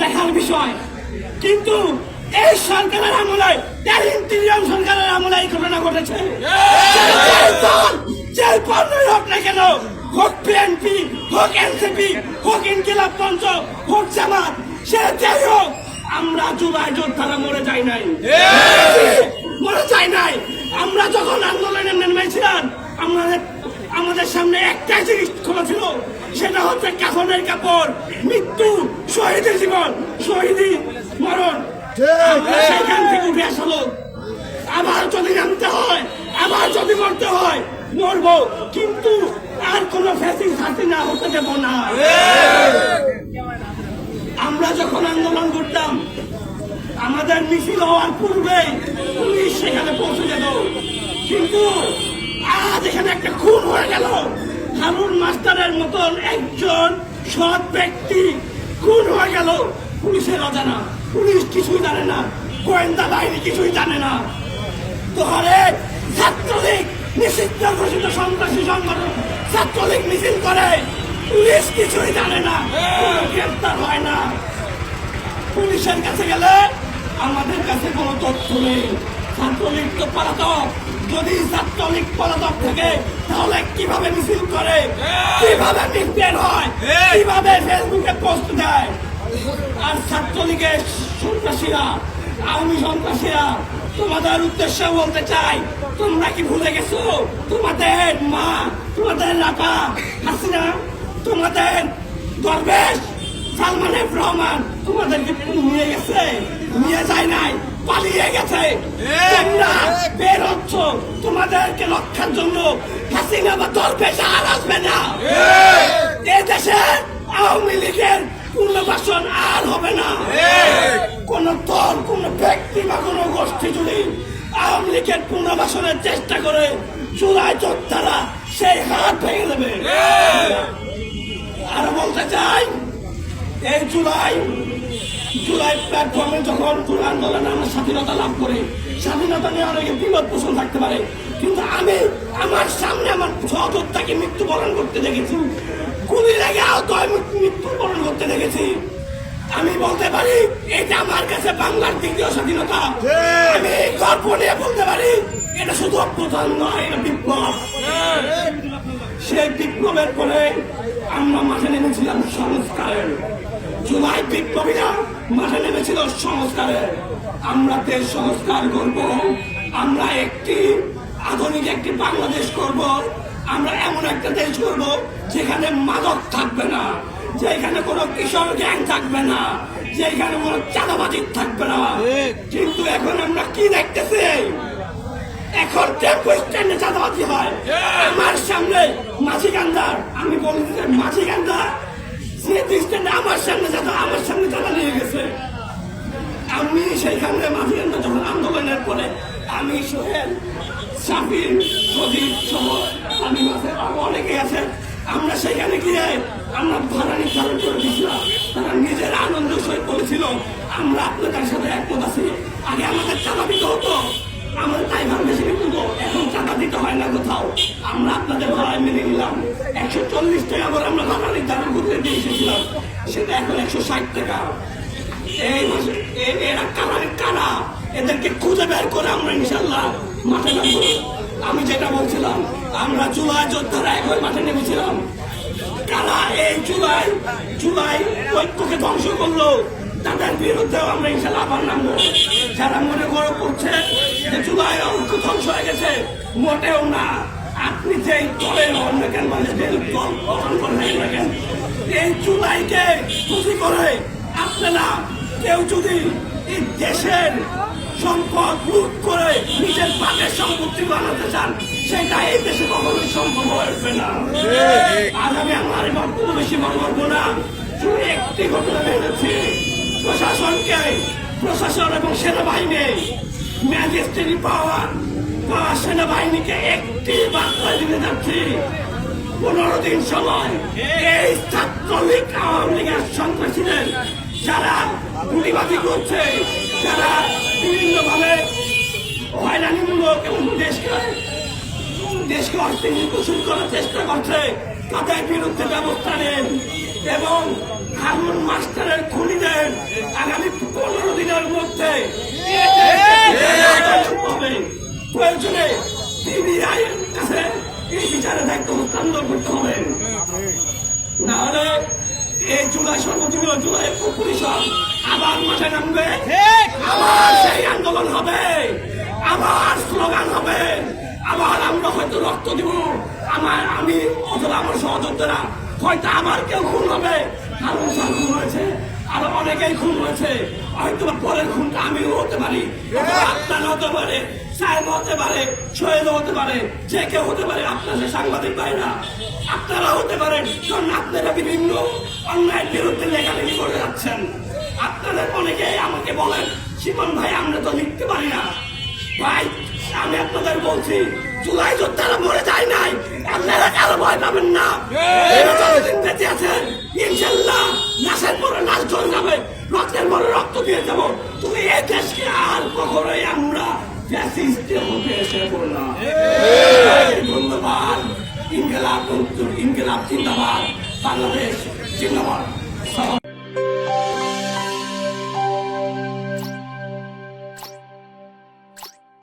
দেখার বিষয়। কিন্তু এই সরকারের আমলে তেল ইন্টিরিয়াম সরকারের আমলে এই ঘটনা ঘটেছে। পণ্যই হোক না কেন, হোক বিএনপি, হোক এনসিপি, হোক ইনকিলাব মঞ্চ, হোক জামাত, সে যাই হোক, আমরা জুলাই যোদ্ধারা মরে যাই নাই। মরে যাই নাই। আমরা যখন আন্দোলনে নেমেছিলাম, আমাদের আমাদের সামনে একটাই জিনিস খোলা ছিল সেটা হচ্ছে কাফনের কাপড় মৃত্যু শহীদের জীবন শহীদি মরণ। আমরা সেখান থেকে উঠে আসলো। আবার যদি নামতে হয় আবার যদি মরতে হয় মরবো। কিন্তু আর কোনো ফ্যাসিং না হতে দেব না। আমরা যখন আন্দোলন করতাম আমাদের মিছিল হওয়ার পূর্বেই পুলিশ সেখানে পৌঁছে যেত। কিন্তু আজ এখানে একটা খুন হয়ে গেল। হারুন মাস্টারের মতন একজন সৎ ব্যক্তি। খুন হয়ে গেল, পুলিশের অজানা। পুলিশ কিছুই জানে না, গোয়েন্দা বাহিনী কিছুই জানে না। তোহারে ছাত্রলীগ নিষিদ্ধ ঘোষিত সন্ত্রাসী সংগঠন ছাত্রলীগ মিছিল করে, পুলিশ কিছুই জানে না গ্রেপ্তার হয় না। পুলিশের কাছে গেলে আমাদের কাছে কোনো তথ্য নেই। ছাত্রলীগ তো পলাতক। যদি ছাত্রলীগ পলাতক থাকে, তাহলে কীভাবে মিছিল করে? কীভাবে মিসবের হয়? কীভাবে ফেসবুকে পোস্ট দেয়? আর ছাত্রলীগের সন্ত্রাসীরা, আওয়ামী সন্ত্রাসীরা, তোমাদের উদ্দেশ্যে বলতে চাই, তোমরা কি ভুলে গেছো? তোমাদের মা, তোমাদের রাপা হাসিনা, তোমাদের দরবেশ সালমান এফ রহমান তোমাদেরকে নিয়ে গেছে, নিয়ে যায় নাই। পালিয়ে গেছে। তোমরা বের হচ্ছ। তোমাদেরকে রক্ষার জন্য হাসিনা বা দরবেশ আর আসবে না। এ দেশে আওয়ামী লীগের পুনর্বাসন আর হবে না। কোন দল, কোন ব্যক্তি বা কোন গোষ্ঠী যদি আওয়ামী লীগের পুনর্বাসনের চেষ্টা করে, চূড়ায় যোদ্ধারা সেই হাত ভেঙে দেবে। আর বলতে চাই, এই জুলাই জুলাই প্ল্যাটফর্মে যখন জুলাই আন্দোলনে আমরা স্বাধীনতা লাভ করি। স্বাধীনতা নিয়ে অনেকে বিপদ পোষণ থাকতে পারে। কিন্তু আমি আমার সামনে আমার সহযোদ্ধাকে মৃত্যুবরণ করতে দেখেছি। গুলি লেগে আহত মৃত্যু- মৃত্যুবরণ করতে দেখেছি। আমি বলতে পারি এটা আমার কাছে বাংলার দ্বিতীয় স্বাধীনতা। আমি গর্ব নিয়ে বলতে পারি এটা শুধু অভ্যুত্থান নয় এটা বিপ্লব। সেই বিপ্লবের পরে আমরা মাঠে নেমেছিলাম সংস্কারের। জুলাই বিপ্লবীরা মাঠে নেমেছিল সংস্কারের আমরা দেশ সংস্কার করব আমরা একটি আধুনিক একটি বাংলাদেশ করব আমরা এমন একটা দেশ করব যেখানে মাদক থাকবে না যেখানে কোনো কিশোর গ্যাং থাকবে না যেখানে কোনো চাঁদাবাজি থাকবে না। কিন্তু এখন আমরা কি দেখতেছি? এখন টেম্পো স্ট্যান্ডে চাঁদাবাজি হয়। আমার সামনে মাঝি গান্ধার আমি বলি যে মাঝি গান্ধার স্মৃতি স্ট্যান্ডে আমার সামনে চাঁদা আমার সামনে চাঁদা নিয়ে গেছে। আমি সেইখানে গান্ধা যখন আন্দোলনের পরে আমি সোহেল সাফির সদীপ সহ আমি অনেকে আছে। আমরা সেখানে গিয়ে আমরা ভাড়া নির্ধারণ করে দিয়েছিলাম। তারা নিজের আনন্দ সহিত বলেছিল আমরা আপনাদের সাথে একমত আছি। আগে আমাদের চাঁদা দিতে হতো। আমাদের তাই ভাব বেশি এখন টাকা দিতে হয় না কোথাও। আমরা আপনাদের ভাড়ায় মেনে নিলাম। একশো চল্লিশ টাকা করে আমরা ভাড়া নির্ধারণ করতে দিয়ে এসেছিলাম। সেটা এখন একশো ষাট টাকা। এই এরা কারা কারা এদেরকে খুঁজে বের করে আমরা ইনশাল্লাহ মাঠে নামবো। আমি যেটা বলছিলাম, আমরা জুলাই যোদ্ধারা একবার মাঠে নেমেছিলাম। কারা এই জুলাই জুলাই ঐক্যকে ধ্বংস করল, তাদের বিরুদ্ধেও আমরা ইনশাল্লাহ আবার নামবো। যারা মনে করে করছে যে জুলাই ঐক্য ধ্বংস হয়ে গেছে, মোটেও না। আপনি যে দলের হন না কেন মানে দল গঠন করবেন না কেন? এই জুলাইকে খুশি করে আপনারা কেউ যদি এই দেশের সম্পদ লুট করে নিজের পাকের সম্পত্তি বানাতে চান, সেটা এই দেশে কখনোই সম্ভব হয়ে না। আজ আমি আমার বক্তব্য বেশি মনে করব না। শুধু একটি ঘটনা বেড়েছি প্রশাসনকে, প্রশাসন এবং সেনাবাহিনী ম্যাজিস্ট্রেটি পাওয়ার সেনাবাহিনীকে একটি বার্তা দিতে যাচ্ছি পনেরো দিন সময় এই ছাত্রলীগ আওয়ামী লীগের সন্ত্রাসীদের যারা গুলিবাজি করছে, যারা বিভিন্ন ভাবে হয়রানিমূলক এবং দেশকে দেশকে অস্থিতিশীল দূষণ করার চেষ্টা করছে, তাদের বিরুদ্ধে ব্যবস্থা নেন এবং হারুন মাস্টারের খুনিদের হচ্ছে হবে। প্রয়োজনে সিবিআই কাছে এই বিচারের দায়িত্ব হস্তান্তর করতে হবে না হলে এই জুলাই সর্বজীবন জুলাই পরিষদ আবার মাঠে নামবে আবার সেই আন্দোলন হবে আবার স্লোগান হবে আবার আমরা হয়তো রক্ত দিব আমার আমি অথবা আমার সহযোদ্ধারা হয়তো আবার কেউ খুন হবে কারণ খুন হয়েছে অনেকেই খুন হয়েছে। হয়তো পরের খুনটা আমিও হতে পারি। আপনার হতে পারে সাহেব হতে পারে শহীদ হতে পারে যে কেউ হতে পারে আপনাদের সাংবাদিক ভাইরা। আপনারা হতে পারেন কারণ আপনারা বিভিন্ন অন্যায়ের বিরুদ্ধে লেখালেখি করে যাচ্ছেন। আপনাদের অনেকেই আমাকে বলেন শিবন ভাই আমরা তো লিখতে পারি না। ভাই আমি আপনাদের বলছি জুলাই যোদ্ধারা মরে যায় নাই। আপনারা কারও ভয় পাবেন না। দিয়ে যাব তুমি এ দেশকে আর কখনোই আমরা ফ্যাসিস্টে মধ্যে এসে বললাম ধন্যবাদ। ইনকেলাব ইনকেলাব, জিন্দাবাদ। বাংলাদেশ, জিন্দাবাদ।